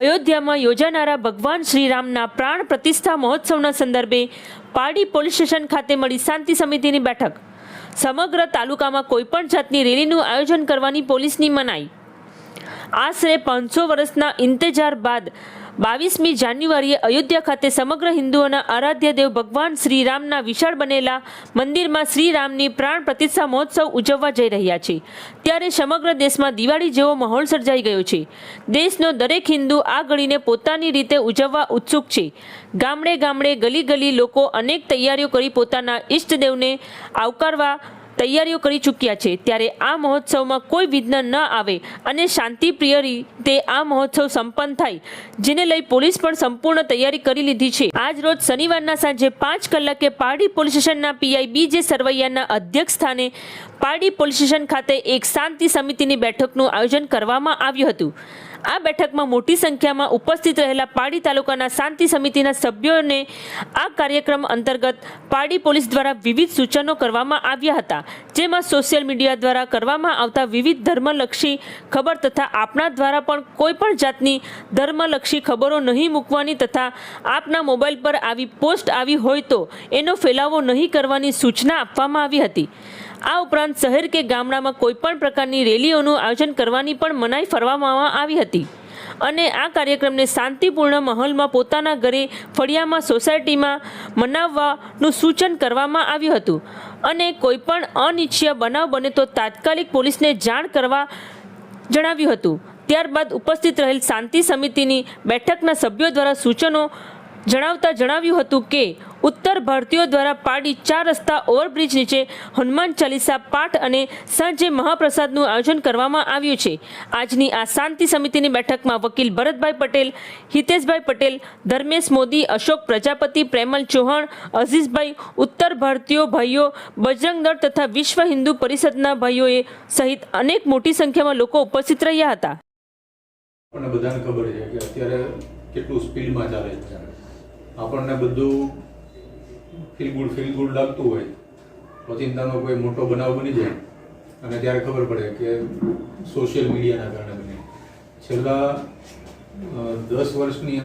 અયોધ્યામાં યોજાનારા ભગવાન શ્રીરામના પ્રાણ પ્રતિષ્ઠા મહોત્સવના સંદર્ભે પારડી પોલીસ સ્ટેશન ખાતે મળી શાંતિ સમિતિની બેઠક. સમગ્ર તાલુકામાં કોઈપણ જાતની રેલીનું આયોજન કરવાની પોલીસની મનાઈ. આશરે પાંચસો વર્ષના ઇંતજાર બાદ બાવીસમી જાન્યુઆરીએ અયોધ્યા ખાતે સમગ્ર હિન્દુઓના આરાધ્ય દેવ ભગવાન શ્રીરામના વિશાળ બનેલા મંદિરમાં શ્રીરામની પ્રાણ પ્રતિષ્ઠા મહોત્સવ ઉજવવા જઈ રહ્યા છે. ત્યારે સમગ્ર દેશમાં દિવાળી જેવો માહોલ સર્જાઈ ગયો છે. દેશનો દરેક હિન્દુ આ ઘડીને પોતાની રીતે ઉજવવા ઉત્સુક છે. ગામડે ગામડે ગલી ગલી લોકો અનેક તૈયારીઓ કરી પોતાના ઈષ્ટદેવને આવકારવા તૈયારીઓ કરી ચૂક્યા છે. ત્યારે આ મહોત્સવમાં કોઈ વિઘ્ન ન આવે અને શાંતિપ્રિય રીતે આ મહોત્સવ સંપન્ન થાય, જેને લઈ પોલીસ પણ સંપૂર્ણ તૈયારી કરી લીધી છે. આજ રોજ શનિવારના સાંજે પાંચ કલાકે પારડી પોલીસ સ્ટેશનના પીઆઈ બી જે સરવૈયાના અધ્યક્ષ સ્થાને પારડી પોલીસ સ્ટેશન ખાતે એક શાંતિ સમિતિની બેઠકનું આયોજન કરવામાં આવ્યું હતું. આ બેઠકમાં મોટી સંખ્યામાં ઉપસ્થિત રહેલા પાડી તાલુકાના શાંતિ સમિતિના સભ્યોને આ કાર્યક્રમ અંતર્ગત પાડી પોલીસ દ્વારા વિવિધ સૂચનો કરવામાં આવ્યા હતા, જેમાં સોશિયલ મીડિયા દ્વારા કરવામાં આવતા વિવિધ ધર્મલક્ષી ખબર તથા આપના દ્વારા પણ કોઈપણ જાતની ધર્મલક્ષી ખબરો નહીં મૂકવાની તથા આપના મોબાઈલ પર આવી પોસ્ટ આવી હોય તો એનો ફેલાવો નહીં કરવાની સૂચના આપવામાં આવી હતી. આ ઉપરાંત શહેર કે ગામડામાં કોઈપણ પ્રકારની રેલીઓનું આયોજન કરવાની પણ મનાઈ ફરવામાં આવી હતી. અને આ કાર્યક્રમને શાંતિપૂર્ણ માહોલમાં પોતાના ઘરે ફળિયામાં સોસાયટીમાં મનાવવાનું સૂચન કરવામાં આવ્યું હતું. અને કોઈપણ અનિચ્છીય બનાવ બને તો તાત્કાલિક પોલીસને જાણ કરવા જણાવ્યું હતું. ત્યારબાદ ઉપસ્થિત રહેલ શાંતિ સમિતિની બેઠકના સભ્યો દ્વારા સૂચનો જણાવતા જણાવ્યું હતું કે, ઉત્તર ભારતીયો દ્વારા પાડી ચાર રસ્તા ઓવરબ્રિજ નીચે હનુમાન ચાલીસા પાઠ અને સાંજે મહાપ્રસાદનું આયોજન કરવામાં આવ્યું છે. આજની આ શાંતિ સમિતિની બેઠકમાં વકીલ ભરતભાઈ પટેલ, હિતેશભાઈ પટેલ, ધર્મેશ મોદી, અશોક પ્રજાપતિ, પ્રેમલ ચૌહાણ, અઝીઝભાઈ, ઉત્તર ભારતીયો ભાઈઓ, બજરંગ દળ તથા વિશ્વ હિન્દુ પરિષદના ભાઈઓએ સહિત અનેક મોટી સંખ્યામાં લોકો ઉપસ્થિત રહ્યા હતા. બધાને ખબર છે કે અત્યારે કેટલું સ્પીડમાં ચાલે છે. આપણને બધું ફીલ ગુડ ફીલ ગુડ લાગતું હોય ઓચિંતાનો કોઈ મોટો બનાવ બની જાય. અને ત્યારે ખબર પડે કે સોશિયલ મીડિયાના કારણે બને. છેલ્લા દસ વર્ષની